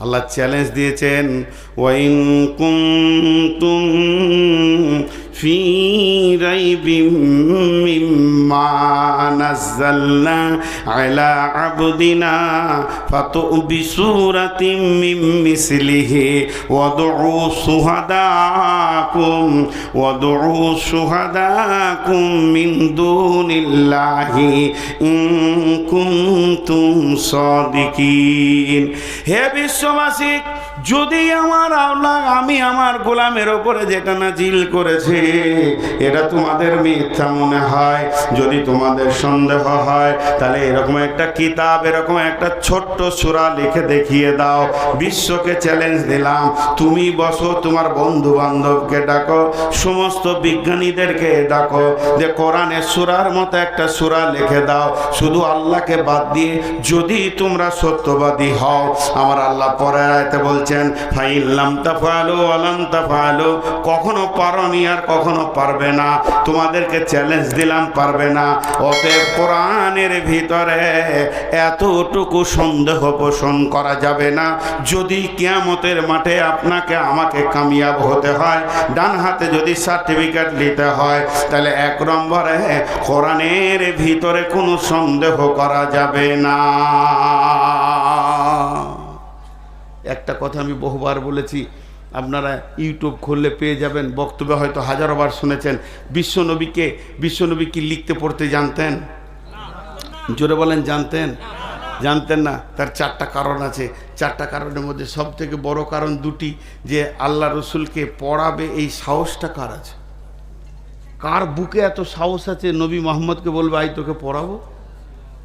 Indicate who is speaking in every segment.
Speaker 1: আল্লাহ challenge দিয়েছেন wine কুনতুম ফি রাইবিম মিম্মা নাযালনা আলা আবদিনা ফাতু বিসুরাতিম মিন মিসলিহি ওয়াদউ সুহাদাকুম ওয়াদউ সুহাদাকুম মিন দুনিল্লাহি ইন কুনতুম সাদিকিন। হে বিশ্ববাসী যদি আমার আল্লাহ আমি আমার গোলামের ওপরে যেটা নাজিল করেছে, এটা তোমাদের মিথ্যা মনে হয়। যদি তোমাদের সন্দেহ হয়, তাহলে এরকম একটা কিতাব, এরকম একটা ছোট্ট সুরা লিখে দেখিয়ে দাও। বিশ্বকে চ্যালেঞ্জ দিলাম। তুমি বসো, তোমার বন্ধু বান্ধবকে ডাকো, সমস্ত বিজ্ঞানীদেরকে ডাকো। যে কোরআনের সুরার মতো একটা সূরা লিখে দাও। শুধু আল্লাহকে বাদ দিয়ে যদি তোমরা সত্যবাদী হও, আমার আল্লাহ পরে আয়তে বলছেন, ফাইল্লাম তাফালু আলাম তাফালু। কখনো পারনি আর কখনো পারবে না। তোমাদেরকে চ্যালেঞ্জ দিলাম, পারবে না। অতএব কোরআনের ভিতরে এতটুকু সন্দেহ পোষণ করা যাবে না। যদি কিয়ামতের মাঠে আপনাকে, আমাকে কামিয়াব হতে হয়, ডান হাতে যদি সার্টিফিকেট নিতে হয়, তাহলে এক নম্বরে কোরআনের ভিতরে কোনো সন্দেহ করা যাবে না। একটা কথা আমি বহুবার বলেছি, আপনারা ইউটিউব খুললে পেয়ে যাবেন। বক্তব্য হয়তো হাজারো বার শুনেছেন, বিশ্বনবীকে, বিশ্বনবী কি লিখতে পড়তে জানতেন? জোরে বলেন, জানতেন? জানতেন না, তার চারটা কারণ আছে। চারটা কারণের মধ্যে সব থেকে বড় কারণ দুটি, যে আল্লাহ রসুলকে পড়াবে এই সাহসটা কার আছে? কার বুকে এত সাহস আছে নবী মোহাম্মদকে বলবে আই তোকে পড়াবো?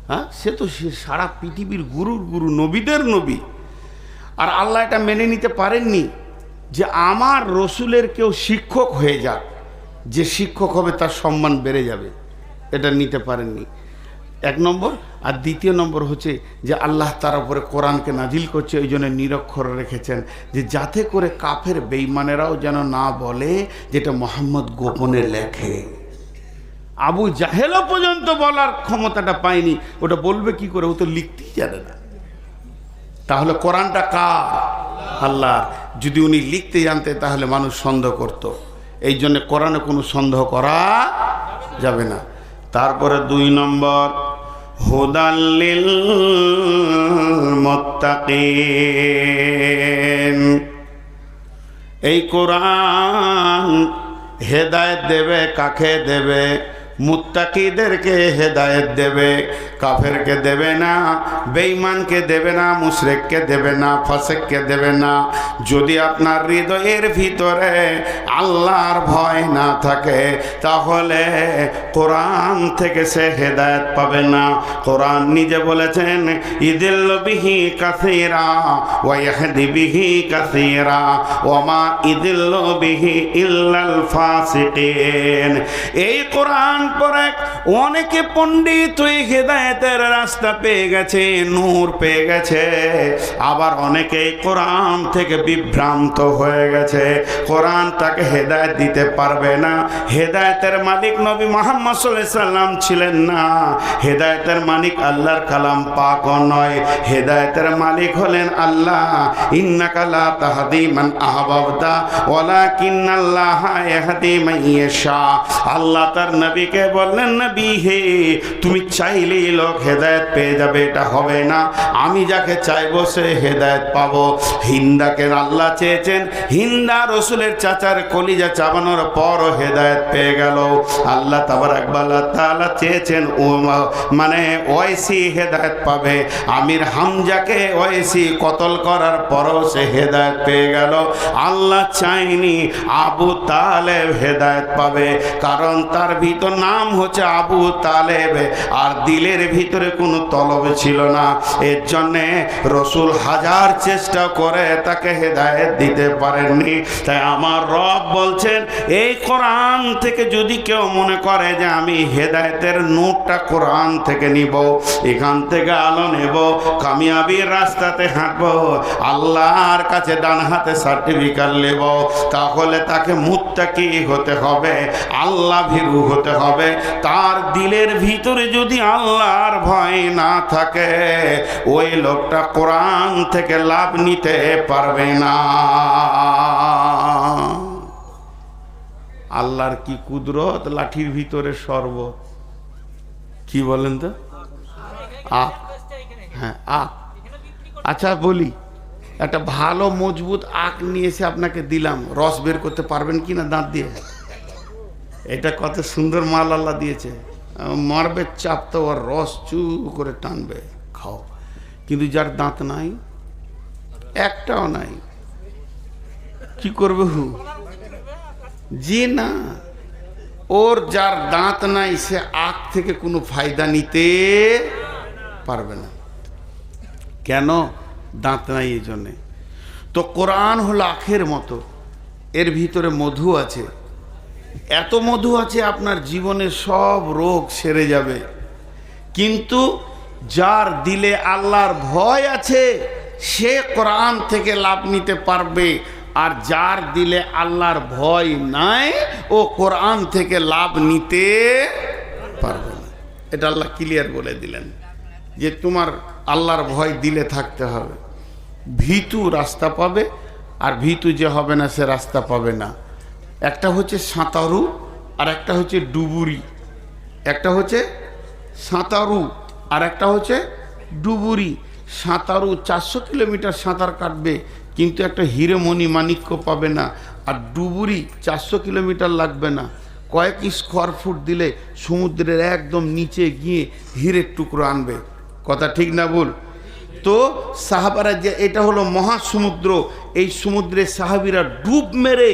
Speaker 1: হ্যাঁ সে তো সে সারা পৃথিবীর গুরুর গুরু, নবীদের নবী। আর আল্লাহ এটা মেনে নিতে পারেননি যে আমার রসুলের কেউ শিক্ষক হয়ে যাক, যে শিক্ষক হবে তার সম্মান বেড়ে যাবে। এটা নিতে পারেননি। এক নম্বর। আর দ্বিতীয় নম্বর হচ্ছে যে আল্লাহ তার উপরে কোরআনকে নাজিল করছে, ওই জন্য নিরক্ষর রেখেছেন যে যাতে করে কাফের বেইমানেরাও যেন না বলে যেটা মোহাম্মদ গোপনে লেখে। আবু জাহেলও পর্যন্ত বলার ক্ষমতাটা পায়নি। ওটা বলবে কি করে? ও তো লিখতেই জানে না। তাহলে কোরআনটা কার? আল্লাহ যদি উনি লিখতে জানতে তাহলে মানুষ সন্দেহ করত। এই জন্য কোরআনে কোনো সন্দেহ করা যাবে না। তারপরে দুই নম্বর হুদাল্লিল মোত্তাকিন। এই কোরআন হেদায়েত দেবে, কাকে দেবে? মুত্তাকিদেরকে হেদায়েত দেবে, কাফেরকে দেবে না, বেঈমানকে দেবে না, মুশরেককে দেবে না, ফাসেককে দেবে না। যদি আপনার হৃদয়ের ভিতরে আল্লাহর ভয় না থাকে, তাহলে কোরআন থেকে সে হেদায়েত পাবে না। কোরআন নিজে বলেছেন ইদিল বিহি কাসিরা ওয়াহদি বিহি কাসিরা ওমা ইদিল বিহি ইল্লাল ফাসিকিন। এই কোরআন পরে অনেকে পণ্ডিত হয়ে হেদায়েতের রাস্তা পেয়ে গেছে, নূর পেয়ে গেছে। আবার অনেকে কোরআন থেকে বিভ্রান্ত হয়ে গেছে। কোরআন তাকে হেদায়েত দিতে পারবে না। হেদায়েতের মালিক নবী মোহাম্মদ সাল্লাম ছিলেন না। হেদায়েতের মালিক আল্লাহর কালাম পাক নয়। হেদায়েতের মালিক হলেন আল্লাহ। ইন্নাকালা তাহাদি মান আহবাবতা, ওয়ালাকিন্নাল্লাহ ইয়াহদি মান ইয়াশা। আল্লাহ তার নবীকে বললেন, নবী হে, তুমি চাইলেই লোক হেদায়ত পেয়ে যাবে, এটা হবে না। আমি যাকে চাইব, সে হেদায়েত পাবো। হিন্দাকে আল্লাহ চেয়েছেন, হিন্দা রসুলের চাচার কলিজা চাবানোর পরও হেদায়েত পেয়ে গেল। আল্লাহ তাবার একবার তাআলা চেয়েছেন, ও মানে ওয়াইসি হেদায়েত পাবে। আমির হামজাকে ওয়াইসি কতল করার পরও সে হেদায়েত পেয়ে গেল। আল্লাহ চাইনি আবু তালেব হেদায়েত পাবে, কারণ তার ভিতর নাম হচ্ছে আবু তালেব, আর দিলের ভিতরে কোনো তলব ছিল না। এর জন্যে রসুল হাজার চেষ্টা করে তাকে হেদায়েত দিতে পারেননি। তাই আমার রব বলছেন, এই কোরআন থেকে যদি কেউ মনে করে যে আমি হেদায়েতের নোটটা কোরআন থেকে নিব, এখান থেকে আলো নেব কামিয়াবির রাস্তাতে হাঁটবো, আল্লাহর কাছে ডান হাতে সার্টিফিকেট নেব, তাহলে তাকে মুত্তাকি হতে হবে, আল্লাহ ভীরু হতে হবে। হবে। তার দিলের ভিতরে যদি আল্লাহর ভয় না থাকে, ওই লোকটা কোরআন থেকে লাভ নিতে পারবে না। আল্লাহর কি কুদরত? লাঠির ভিতরে শরবত। কি বলেন তো? হ্যাঁ আচ্ছা বলি, একটা ভালো, মজবুত আখ নিয়ে এসে আপনাকে দিলাম। রস বের করতে পারবেন কি না দাঁত দিয়ে? এটা কত সুন্দর মাল আল্লাহ দিয়েছে। মারবে চাপ তো আর রস চু করে টানবে, খাও। কিন্তু যার দাঁত নাই, একটাও নাই। কি করবে হু? জি না, ওর যার দাঁত নাই, সে আখ থেকে কোনো ফায়দা নিতে পারবে না। কেন? দাঁত নাই এই জন্যে। তো কোরআন হলো আখের মতো। এর ভিতরে মধু আছে। এত মধু আছে আপনার জীবনের সব রোগ সেরে যাবে। কিন্তু যার দিলে আল্লাহর ভয় আছে, সে কোরআন থেকে লাভ নিতে পারবে। আর যার দিলে আল্লাহর ভয় নাই, ও কোরআন থেকে লাভ নিতে পারবে না। এটা আল্লাহ ক্লিয়ার বলে দিলেন যে তোমার আল্লাহর ভয় দিলে থাকতে হবে। ভীতু রাস্তা পাবে, আর ভীতু যে হবে না, সে রাস্তা পাবে না। একটা হচ্ছে সাঁতারু আর একটা হচ্ছে ডুবুরি। একটা হচ্ছে সাঁতারু আর একটা হচ্ছে ডুবুরি। সাঁতারু চারশো কিলোমিটার সাঁতার কাটবে, কিন্তু একটা হিরেমণি মাণিক্য পাবে না আর ডুবুরি চারশো কিলোমিটার লাগবে না। কয়েক স্কোয়ার ফুট দিলে সমুদ্রের একদম নিচে গিয়ে হীরের টুকরো আনবে। কথা ঠিক না বল তো সাহাবারা যে, এটা হলো মহাসমুদ্র এই সমুদ্রে সাহাবিরা ডুব মেরে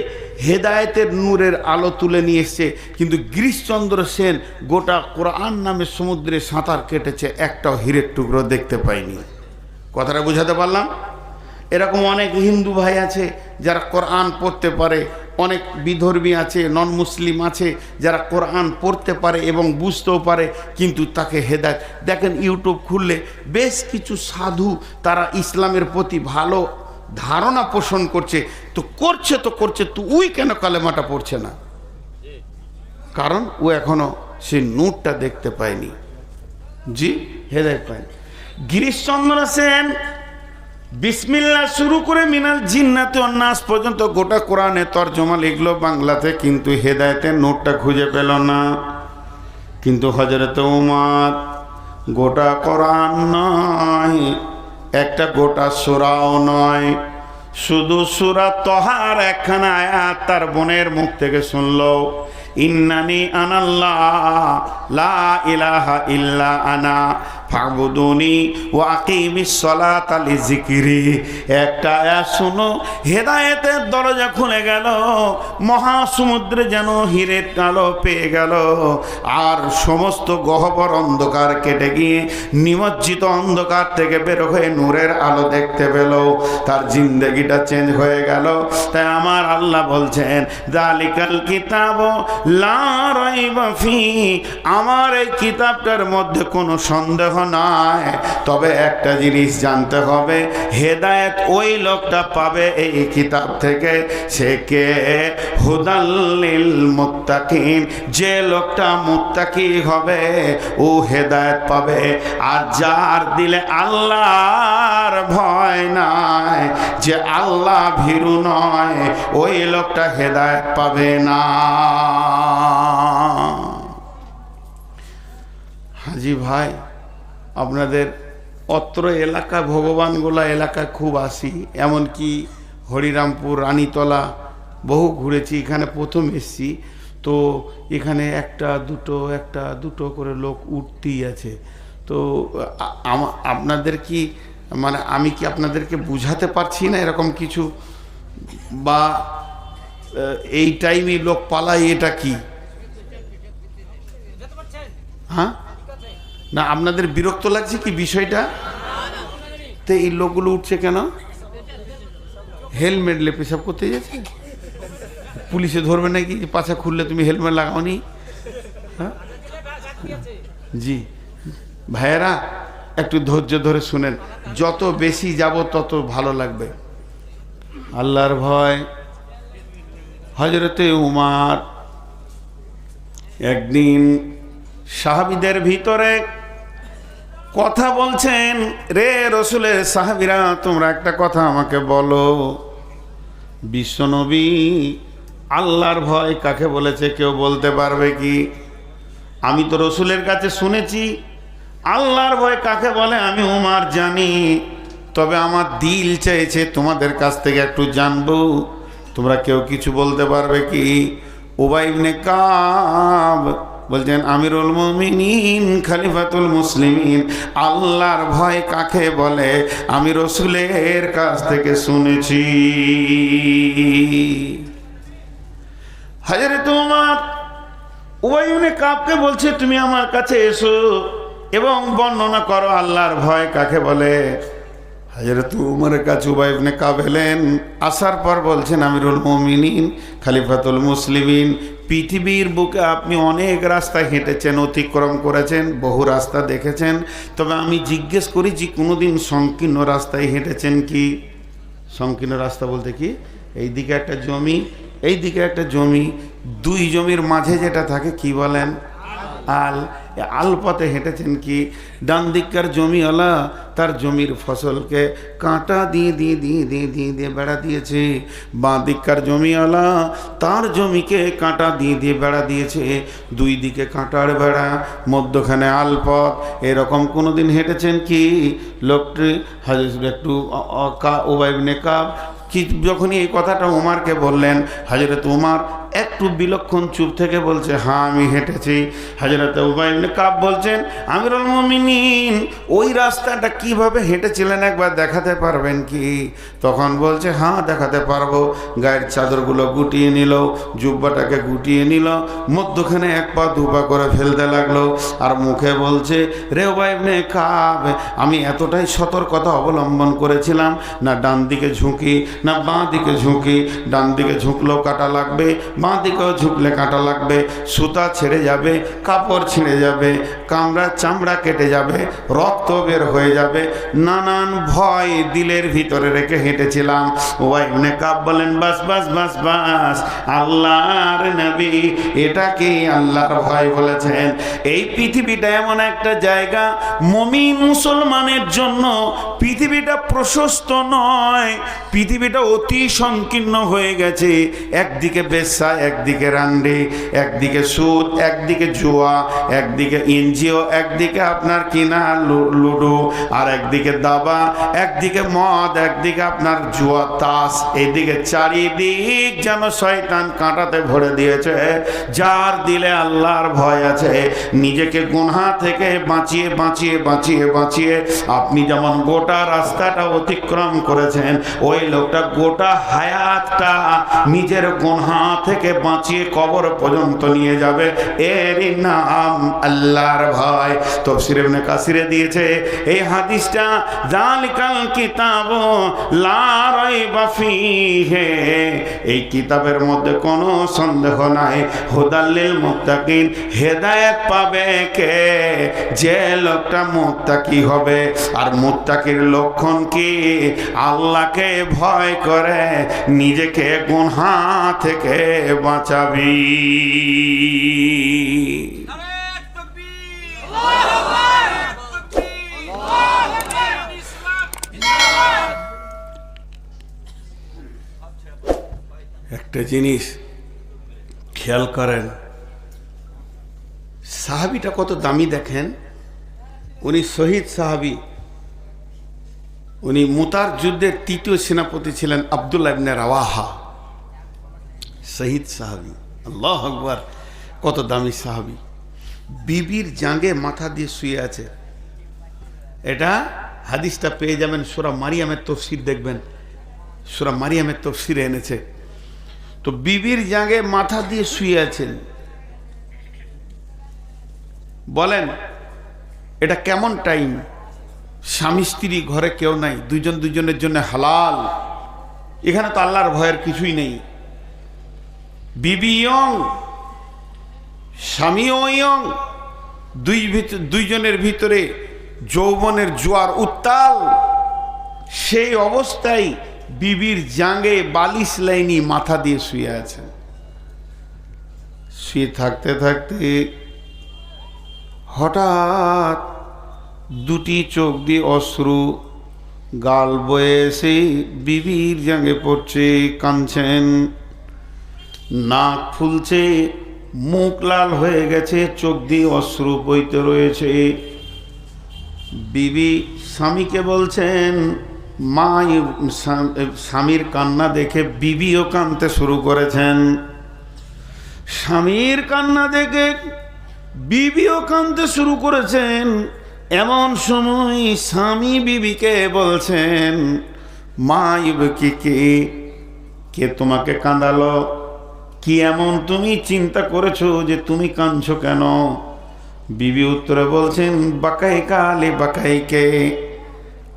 Speaker 1: হেদায়েতের নূরের আলো তুলে নিয়ে এসছে। কিন্তু গিরিশচন্দ্র সেন গোটা কোরআন নামে সমুদ্রে সাঁতার কেটেছে, একটাও হীরের টুকরো দেখতে পাইনি। কথাটা বুঝাতে পারলাম? এরকম অনেক হিন্দু ভাই আছে যারা কোরআন পড়তে পারে, অনেক বিধর্মী আছে নন মুসলিম আছে যারা কোরআন পড়তে পারে এবং বুঝতেও পারে, কিন্তু তাকে হেদায়ত দেখেন ইউটিউব খুললে বেশ কিছু সাধু তারা ইসলামের প্রতি ভালো ধারণা পোষণ করছে, তো করছে তো করছে, তো উই কেন কালেমাটা পড়ছে না? কারণ ও এখনও সে নোটটা দেখতে পায়নি। জি, হেদায়ত পায়নি গিরিশচন্দ্র সেন বিসমিল্লা শুরু করে মিনাল জিন্নাতে অন্যাস পর্যন্ত গোটা কোরআনে তর্জমা লিখলো বাংলাতে, কিন্তু হেদায়তের নোটটা খুঁজে পেল না। কিন্তু হজরত উমার গোটা কোরআন নয়। একটা গোটা সুরাও নয়। শুধু সুরা তহার একখানা আয়াত তার বোনের মুখ থেকে শুনল। ইন্নানি আনাল্লাহ, লা ইলাহা ইল্লা আনা। ফাবুদুনি ও সলাত আলি জিকিরি একটা শুনো, হেদায়েতের দরজা খুলে গেল, মহাসমুদ্রে যেন হীরের আলো পেয়ে গেল, আর সমস্ত গহ্বর অন্ধকার কেটে গিয়ে নিমজ্জিত অন্ধকার থেকে বের হয়ে নূরের আলো দেখতে পেল। তার জিন্দগিটা চেঞ্জ হয়ে গেল। তাই আমার আল্লাহ বলছেন, দালিকাল কিতাব লা ফি। আমার এই কিতাবটার মধ্যে কোনো সন্দেহ নাই তবে একটা জিনিস জানতে হবে, হেদায়েত ওই লোকটা পাবে এই কিতাব থেকে। সে কে? হুদাল্লিল মুত্তাকিন। যে লোকটা মুত্তাকি হবে, ও হেদায়েত পাবে। আর যার দিলে আল্লাহর ভয় নাই, যে আল্লাহ ভীরু নয়, ওই লোকটা হেদায়েত পাবে না। হাজি ভাই আপনাদের অত্র এলাকা, ভগবানগোলা এলাকায় খুব আসি। এমনকি হরিরামপুর, রানীতলা, বহু ঘুরেছি, এখানে প্রথম এসছি। তো এখানে একটা দুটো একটা দুটো করে লোক উঠতেই আছে। তো আপনাদের কি মানে আমি কি আপনাদেরকে বুঝাতে পারছি না এরকম কিছু? বা এই টাইমে লোক পালায় এটা কি? হ্যাঁ? না, আপনাদের বিরক্ত লাগছে কি বিষয়টা? তো এই লোকগুলো উঠছে কেন? হেলমেট লে পেশাব করতে যাচ্ছে? পুলিশে ধরবে নাকি? পাছা খুললে তুমি হেলমেট লাগাওনি? হ্যাঁ? জি। ভাইয়েরা, একটু ধৈর্য ধরে শুনেন। যত বেশি যাব, তত ভালো লাগবে। আল্লাহর ভয়। হজরতে উমার একদিন সাহাবিদের ভিতরে কথা বলছেন, রে রসুলের সাহাবিরা, তোমরা একটা কথা আমাকে বলো। বিশ্বনবী আল্লাহর ভয় কাকে বলেছে কেউ বলতে পারবে কি? আমি তো রসুলের কাছে শুনেছি, আল্লাহর ভয় কাকে বলে আমি উমার জানি। তবে আমার দিল চাইছে তোমাদের কাছ থেকে একটু জানব। তোমরা কেউ কিছু বলতে পারবে কি? ওবাইবনে কাব বলছেন, আমিরুল মুমিনিন, খালিফাতুল মুসলিমিন। আল্লাহর ভয় কাকে বলে? আমি রসুলের কাছ থেকে শুনেছি। হাজারে তোমার উবাইনে কাপকে বলছে, তুমি আমার কাছে এসো এবং বর্ণনা করো আল্লাহর ভয় কাকে বলে? হাজরত উমরের কাছে উবাইবনে কাব এলেন। আসার পর বলছেন, আমিরুল মমিনিন, খালিফাতুল মুসলিমিন, পৃথিবীর বুকে আপনি অনেক রাস্তা হেঁটেছেন, অতিক্রম করেছেন, বহু রাস্তা দেখেছেন। তবে আমি জিজ্ঞেস করি যে, কোনোদিন সংকীর্ণ রাস্তায় হেঁটেছেন কি? সংকীর্ণ রাস্তা বলতে কি? এই দিকে একটা জমি, এই দিকে একটা জমি, দুই জমির মাঝে যেটা থাকে, কি বলেন? আল। এ আল পথে হেঁটেছেন কি? ডান দিককার জমিওয়ালা তার জমির ফসলকে কাঁটা দিয়ে দিয়ে দিয়ে দিয়ে দিয়ে দিয়ে বেড়া দিয়েছে। বাঁ দিককার জমিওয়ালা তার জমিকে কাঁটা দিয়ে দিয়ে বেড়া দিয়েছে। দুই দিকে কাঁটার বেড়া, মধ্যখানে আলপথ এরকম কোনো দিন হেঁটেছেন কি? লোকটি হাজির একটু অ- অ- কা ওবাইবনে কাব কি যখনই এই কথাটা উমারকে বললেন, হাজরত উমার একটু বিলক্ষণ চুপ থেকে বলছে হ্যাঁ আমি হেঁটেছি। হাজরত উবাইবনে কাব বলছেন, আমিরুল মুমিনিন, ওই রাস্তাটা কীভাবে হেঁটেছিলেন একবার দেখাতে পারবেন কি? তখন বলছে হ্যাঁ দেখাতে পারব। গায়ের চাদরগুলো গুটিয়ে নিল, জুব্বাটাকে গুটিয়ে নিল, মধ্যখানে এক পা দু পা করে ফেলতে লাগল আর মুখে বলছে, রে ওবাইবনে কাব, আমি এতটাই সতর্কতা অবলম্বন করেছিলাম, না ডান দিকে ঝুঁকি, না বাঁ দিকে ঝুঁকি, ডান দিকে ঝুঁকলেও কাটা লাগবে বাঁ দিকেও ঝুঁকলে কাটা লাগবে, সুতা ছেড়ে যাবে, কাপড় ছিঁড়ে যাবে, কামড়া চামড়া কেটে যাবে, রক্ত বের হয়ে যাবে। নানান ভয় দিলের ভিতরে রেখে হেঁটেছিলাম। ওয়াইবনে কাপ বলেন, বাস বাস বাস বাস, আল্লাহর নবী। এটা কি আল্লাহর ভয় বলেছেন? এই পৃথিবীটা এমন একটা জায়গা মমি মুসলমানের জন্য পৃথিবীটা প্রশস্ত নয়, পৃথিবীটা অতি সংকীর্ণ হয়ে গেছে। একদিকে বেশ্যা একদিকে রান্ডি, একদিকে সুদ, একদিকে জুয়া, একদিকে এনজিও, একদিকে আপনার কিনা লুডো, আর একদিকে দাবা, একদিকে মদ, একদিকে আপনার জুয়া তাস, এদিকে চারিদিক যেন শয়তান কাঁটাতে ভরে দিয়েছে। যার দিলে আল্লাহর ভয় আছে, নিজেকে গুনহা থেকে বাঁচিয়ে বাঁচিয়ে বাঁচিয়ে বাঁচিয়ে আপনি যেমন গোটা রাস্তাটা অতিক্রম করেছেন, ওই লোকটা গোটা হায়াতটা নিজের গুনহা থেকে বাঁচিয়ে কবর পর্যন্ত নিয়ে যাবে। এরই নাম আল্লাহর ভয়। তফসিরে ইবনে কাসিরে দিয়েছে, এই হাদিসটা জালিকাল কিতাব, লা রাইবা ফিহে। এই কিতাবের মধ্যে কোনো সন্দেহ নাই। হুদাল্লিল মুত্তাকিন, হেদায়েত পাবে কে? যে লোকটা মুত্তাকি হবে। আর মুত্তাকির লক্ষণ কি? আল্লাহকে ভয় করে, নিজেকে গুনহা থেকে বাঁচাবি। একটা জিনিস খেয়াল করেন, সাহাবিটা কত দামি দেখেন? উনি শহীদ সাহাবি। উনি মুতার যুদ্ধের তৃতীয় সেনাপতি ছিলেন আবদুল্লাহ ইবনে রাওয়াহা। শহীদ সাহাবি, আল্লাহ আকবর, কত দামি সাহাবি। বিবির জাঙ্গে মাথা দিয়ে শুয়ে আছে। এটা হাদিসটা পেয়ে যাবেন, সুরা মারিয়ামের তফসির দেখবেন। সুরা মারিয়ামের তফসিরে এনেছে। তো বিবির জাগে মাথা দিয়ে শুয়ে আছেন। বলেন, এটা কেমন টাইম? স্বামী স্ত্রী ঘরে কেউ নাই দুজন দুজনের জন্য হালাল। এখানে তো আল্লাহর ভয়ের কিছুই নেই। বিবি স্বামীও ইয়ং, দুই দুইজনের ভিতরে যৌবনের জোয়ার উত্তাল। সেই অবস্থায় বিবির জাঙ্গে বালিশ লাইনি মাথা দিয়ে শুয়ে আছেন শুয়ে থাকতে থাকতে হঠাৎ দুটি চোখ দিয়ে অশ্রু, গাল বয়ে এসে বিবির জাঙ্গে পড়ছে, কাঁদছেন। নাক ফুলছে, মুখ লাল হয়ে গেছে, চোখ দিয়ে অশ্রু বইতে রয়েছে। বিবি স্বামীকে বলছেন, মা স্বামীর কান্না দেখে বিবিও কাঁদতে শুরু করেছেন। স্বামীর কান্না দেখে বিবিও কাঁদতে শুরু করেছেন। এমন সময় স্বামী বিবিকে বলছেন, মা ইবকি কে কে তোমাকে কাঁদালো? কি এমন তুমি চিন্তা করেছ যে তুমি কাঁদছো কেন? বিবি উত্তরে বলছেন, বাকাই কালে বাকাইকে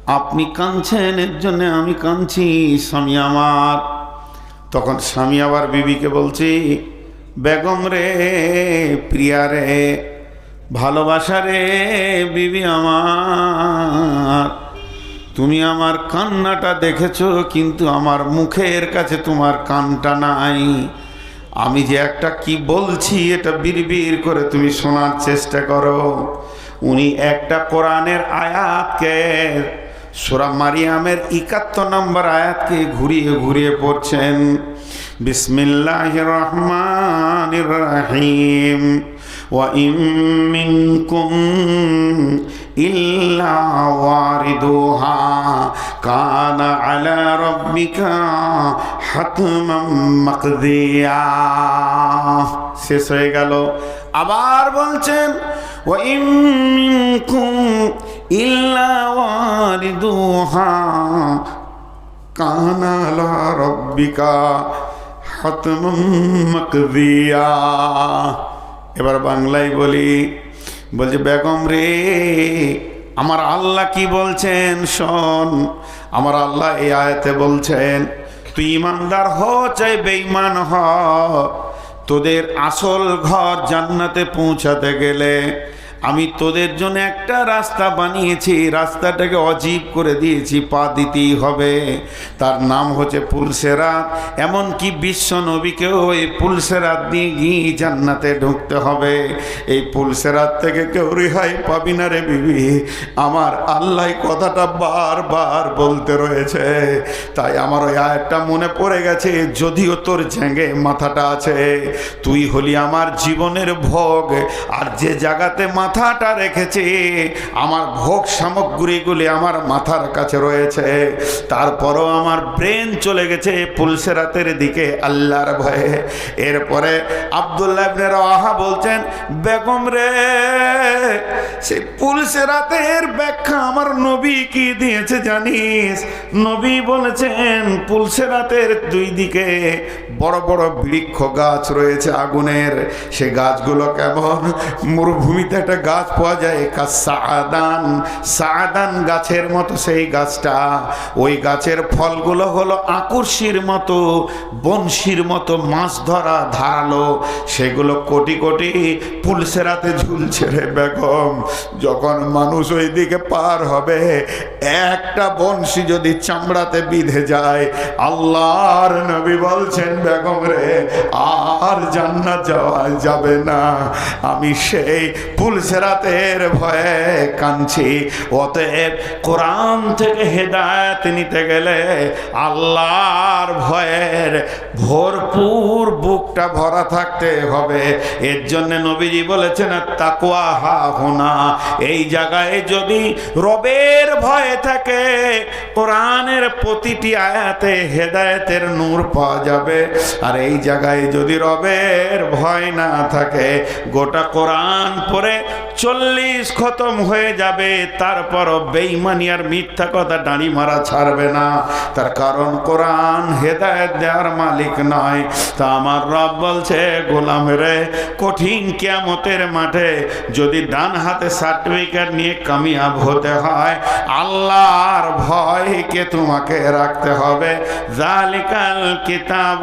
Speaker 1: আপনি কাঁদছেন, এর জন্য আমি কাঁদছি, স্বামী আমার। তখন স্বামী আবার বিবিকে বলছি, বেগম রে, প্রিয়া রে, ভালোবাসা রে, বিবি আমার। তুমি আমার কান্নাটা দেখেছ, কিন্তু আমার মুখের কাছে তোমার কানটা নাই। আমি যে একটা কি বলছি এটা বিড়বিড় করে তুমি শোনার চেষ্টা করো উনি একটা কোরআনের আয়াতকে সোরা মারিয়ামের একাত্তর নম্বর আয়াতকে ঘুরিয়ে ঘুরিয়ে পড়ছেন বিসমিল্লাহ রহমান রাহিম وإن منكم إلا واردوها كان على ربك حتما مقضيا শেষ হয়ে গেল আবার বলছেন وإن منكم إلا واردوها কানা লা রব্বিকা হাতমম মাকদিয়া এবার বাংলায় বলি বলছে, বেগম রে, আমার আল্লাহ কি বলছেন শোন। আমার আল্লাহ এই আয়াতে বলছেন, তুই ইমানদার হ, চাই বেঈমান হ। তোদের আসল ঘর জান্নাতে পৌঁছাতে গেলে আমি তোদের জন্য একটা রাস্তা বানিয়েছি, রাস্তাটাকে অজীব করে দিয়েছি, পা দিতেই হবে। তার নাম হচ্ছে পুলসেরাত। এমনকি বিশ্ব নবীকেও এই পুলসেরাত দিয়ে গিয়ে জান্নাতে ঢুকতে হবে। এই পুলসেরাত থেকে কেউ রেহাই পাবি না রে বিবি। আমার আল্লাহ কথাটা বারবার বলতে রয়েছে। তাই আমার ওই আয়টা মনে পড়ে গেছে, যদিও তোর ঝেঙ্গে মাথাটা আছে। তুই হলি আমার জীবনের ভোগ, আর যে জায়গাতে মাথাটা রেখেছে। আমার ভোগ সামগ্রীগুলি আমার মাথার কাছে রয়েছে। তারপরও আমার ব্রেন চলে গেছে পুলসেরাতের দিকে আল্লাহর ভয়ে। এরপরে আবদুল্লাহ রাহা বলছেন, বেগম রে সেই পুলসেরাতের ব্যাখ্যা আমার নবী কি দিয়েছে জানিস? নবী বলেছেন, পুলসেরাতের দুই দিকে বড় বড় বৃক্ষ গাছ রয়েছে আগুনের। সে গাছগুলো কেমন? মরুভূমিতে একটা গাছ পাওয়া যায় সাদান। সাদান গাছের মতো সেই গাছটা। ওই গাছের ফলগুলো হলো আকর্ষির মতো বংশীর মতো মাছ ধরা ধারালো। সেগুলো কোটি কোটি পুলসেরাতে ঝুলছে রে বেগম। যখন মানুষ ওই দিকে পার হবে, একটা বংশী যদি চামড়াতে বিঁধে যায়, আল্লাহর নবী বলছেন বেগম রে আর জান্নাত যাওয়া যাবে না। আমি সেই পুলসেরাতের ভয়ে কাঁদছি। অতএব কোরআন থেকে হেদায়েত নিতে গেলে আল্লাহর ভয়ের ভরপুর বুকটা ভরা থাকতে হবে। এর জন্য নবীজি বলেছেন তাকুয়া হা হোনা। এই জায়গায় যদি রবের ভয় থাকে, কোরআনের প্রতিটি আয়াতে হেদায়েতের নূর পাওয়া যাবে। আর এই জায়গায় যদি রবের ভয় না থাকে, গোটা কোরআন পরে চল্লিশ খতম হয়ে যাবে, তারপরও বেইমানি আর মিথ্যা কথা দাঁড়ি মারা ছাড়বে না। তার কারণ কোরআন হেদায়েত দেওয়ার মালিক নয়। তা আমার রব বলছে, গোলাম রে, কঠিন কিয়ামতের মাঠে যদি ডান হাতে সার্টিফিকেট নিয়ে কামিয়াব হতে হয়, আল্লাহর ভয়কে তোমাকে রাখতে হবে। জালিকাল কিতাব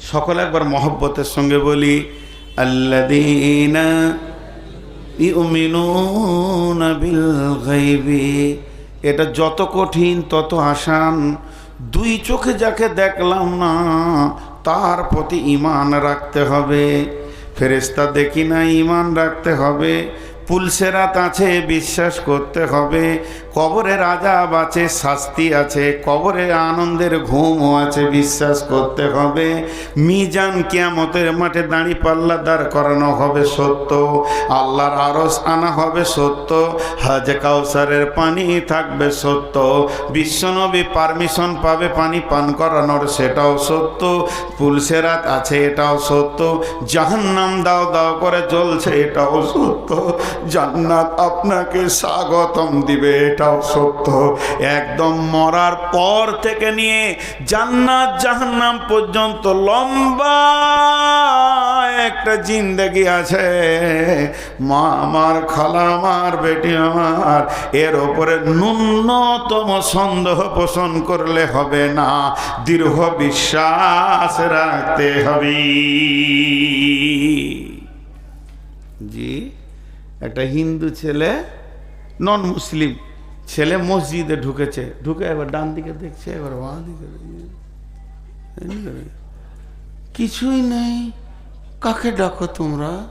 Speaker 1: সকলে একবার মহব্বতের সঙ্গে বলি আল্লাদিনা এটা যত কঠিন, তত আসান। দুই চোখে যাকে দেখলাম না, তার প্রতি ইমান রাখতে হবে। ফেরেস্তা দেখি না ইমান রাখতে হবে। পুলসেরাত আছে, বিশ্বাস করতে হবে। কবরে রাজাব আছে, শাস্তি আছে, কবরে আনন্দের ঘুমও আছে, বিশ্বাস করতে হবে। মিজান কিয়ামতের মাঠে দাঁড়ি পাল্লা দাঁড় করানো হবে সত্য। আল্লাহর আরস আনা হবে সত্য। হাজে কাউসারের পানি থাকবে সত্য। বিশ্বনবী পারমিশন পাবে পানি পান করানোর, সেটাও সত্য। পুলসেরাত আছে, এটাও সত্য। জাহান্নাম দাও দাও করে জ্বলছে, এটাও সত্য। জান্নাত আপনাকে স্বাগতম দিবে এটাও সত্য। একদম মরার পর থেকে নিয়ে জান্নাত জাহান্নাম পর্যন্ত লম্বা একটা জিন্দগি আছে। মা আমার, খালা আমার, বেটি আমার, এর ওপরে ন্যূনতম সন্দেহ পোষণ করলে হবে না। দীর্ঘ বিশ্বাস রাখতে হবে। জি, একটা হিন্দু ছেলে নন মুসলিম ছেলে মসজিদে ঢুকেছে, ঢুকে এবার ডান দিকে দেখছে, এবার বাঁ দিকে। কিছুই নেই। কাকে ডাকো তোমরা?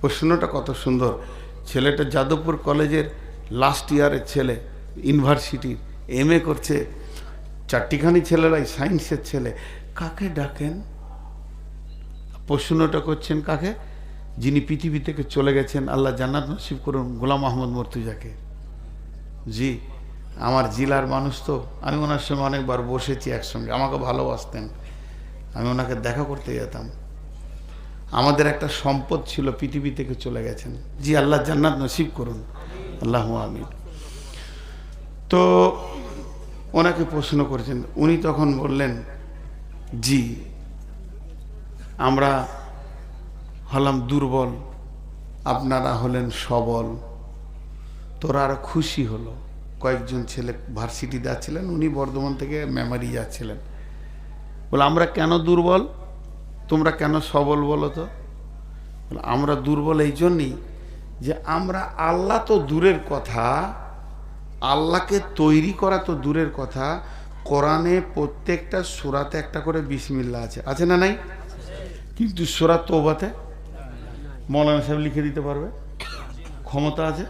Speaker 1: প্রশ্নটা কত সুন্দর। ছেলেটা যাদবপুর কলেজের লাস্ট ইয়ারের ছেলে ইউনিভার্সিটির এম এ করছে। চারটিখানি ছেলেরাই সায়েন্সের ছেলে। কাকে ডাকেন? প্রশ্নটা করছেন কাকে? যিনি পৃথিবী থেকে চলে গেছেন, আল্লাহ জান্নাত নসিব করুন গোলাম আহমদ মর্তুজাকে। জি, আমার জেলার মানুষ তো। আমি ওনার সঙ্গে অনেকবার বসেছি একসঙ্গে। আমাকে ভালোবাসতেন। আমি ওনাকে দেখা করতে যেতাম। আমাদের একটা সম্পদ ছিল, পৃথিবী থেকে চলে গেছেন। জি, আল্লাহ জান্নাত নসিব করুন। আল্লাহ আমিন। তো ওনাকে প্রশ্ন করেছেন, উনি তখন বললেন, জি, আমরা হলাম দুর্বল, আপনারা হলেন সবল। তোরা আর খুশি হলো। কয়েকজন ছেলে ভার্সিটি যাচ্ছিলেন, উনি বর্ধমান থেকে মেমারি যাচ্ছিলেন। বলে, আমরা কেন দুর্বল? তোমরা কেন সবল বলো তো? আমরা দুর্বল এই জন্যই যে আমরা আল্লাহ তো দূরের কথা, আল্লাহকে তৈরি করা তো দূরের কথা। কোরআনে প্রত্যেকটা সুরাতে একটা করে বিসমিল্লা আছে। আছে না নাই? কিন্তু সুরা তোবাতে মৌলানা সাহেব লিখে দিতে পারবে? ক্ষমতা আছে?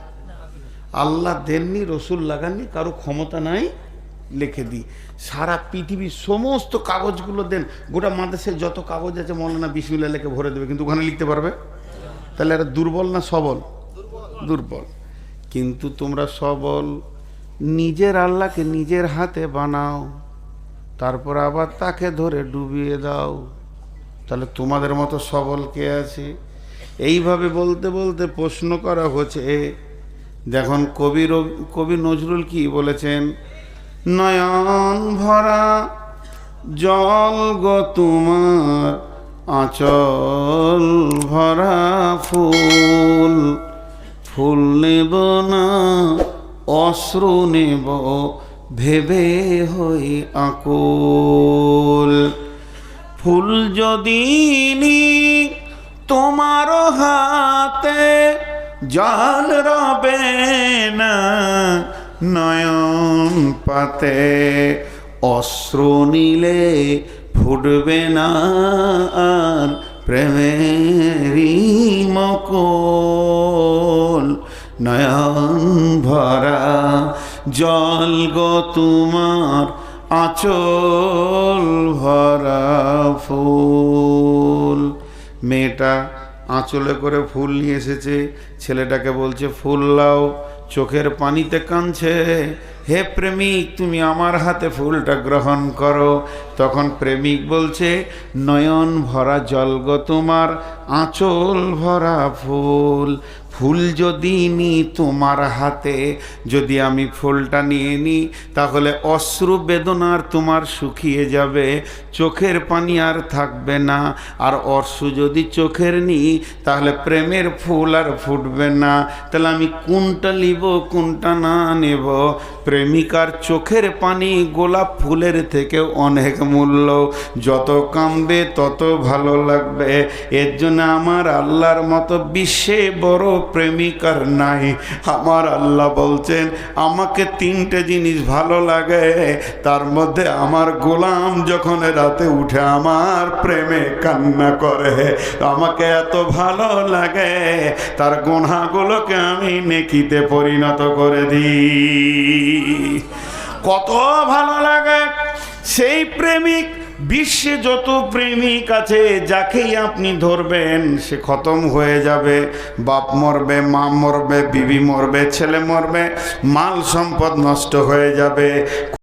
Speaker 1: আল্লাহ দেননি, রসুল লাগাননি, কারও ক্ষমতা নাই, লিখে দিই। সারা পৃথিবীর সমস্ত কাগজগুলো দেন। গোটা মাদেশের যত কাগজ আছে, মৌলানা বিসমিল্লা লেখে ভরে দেবে, কিন্তু ওখানে লিখতে পারবে? তাহলে এরা দুর্বল না সবল? দুর্বল। কিন্তু তোমরা সবল, নিজের আল্লাহকে নিজের হাতে বানাও, তারপর আবার তাকে ধরে ডুবিয়ে দাও। তাহলে তোমাদের মতো সবল কে আছে? এইভাবে বলতে বলতে প্রশ্ন করা হচ্ছে দেখুন কবি কবি নজরুল কি বলেছেন? নয়ন ভরা জল গো তোমার, আচল ভরা ফুল। ফুল নেব না, অশ্রু নেব, ভেবে হই আকুল। ফুল যদি তোমার হাতে জল রবে না নয়ন পাতে অশ্রু নিলে ফুটবে না আর প্রেমেরই মকল। নয়ন ভরা জল গো তোমার আচল ভরা ফুল। মেয়েটা আঁচলে করে ফুল নিয়ে এসেছে। ছেলেটাকে বলছে, ফুল লাও, চোখের পানিতে কাঁদছে। হে প্রেমিক, তুমি আমার হাতে ফুলটা গ্রহণ করো। তখন প্রেমিক বলছে, নয়ন ভরা জলগ তোমার, আঁচল ভরা ফুল। ফুল যদি নি তোমার হাতে, যদি আমি ফুলটা নিয়ে নিই তাহলে অশ্রু বেদনার তোমার শুকিয়ে যাবে, চোখের পানি আর থাকবে না। আর অশ্রু যদি চোখের নিই তাহলে প্রেমের ফুল আর ফুটবে না। তাহলে আমি কোনটা নিব, কোনটা না নেব? প্রেমিকার চোখের পানি গোলাপ ফুলের থেকে অনেক মূল্য। যত কামবে তত ভালো লাগবে। এর জন্য আমার আল্লাহর মতো বিশ্বে বড় প্রেমিকার নাই। আমার আল্লাহ বলছেন, আমাকে তিনটে জিনিস ভালো লাগে। তার মধ্যে আমার গোলাম যখন রাতে উঠে আমার প্রেমে কান্না করে, আমাকে এত ভালো লাগে। তার গোনাগুলোকে আমি নেকিতে পরিণত করে দিই। কত ভালো লাগে। সেই প্রেমিক বিশ্বে যত প্রেমিক আছে, যাকেই আপনি ধরবেন, সে খতম হয়ে যাবে। বাপ মরবে, মা মরবে, বিবি মরবে, ছেলে মরবে, মাল সম্পদ নষ্ট হয়ে যাবে।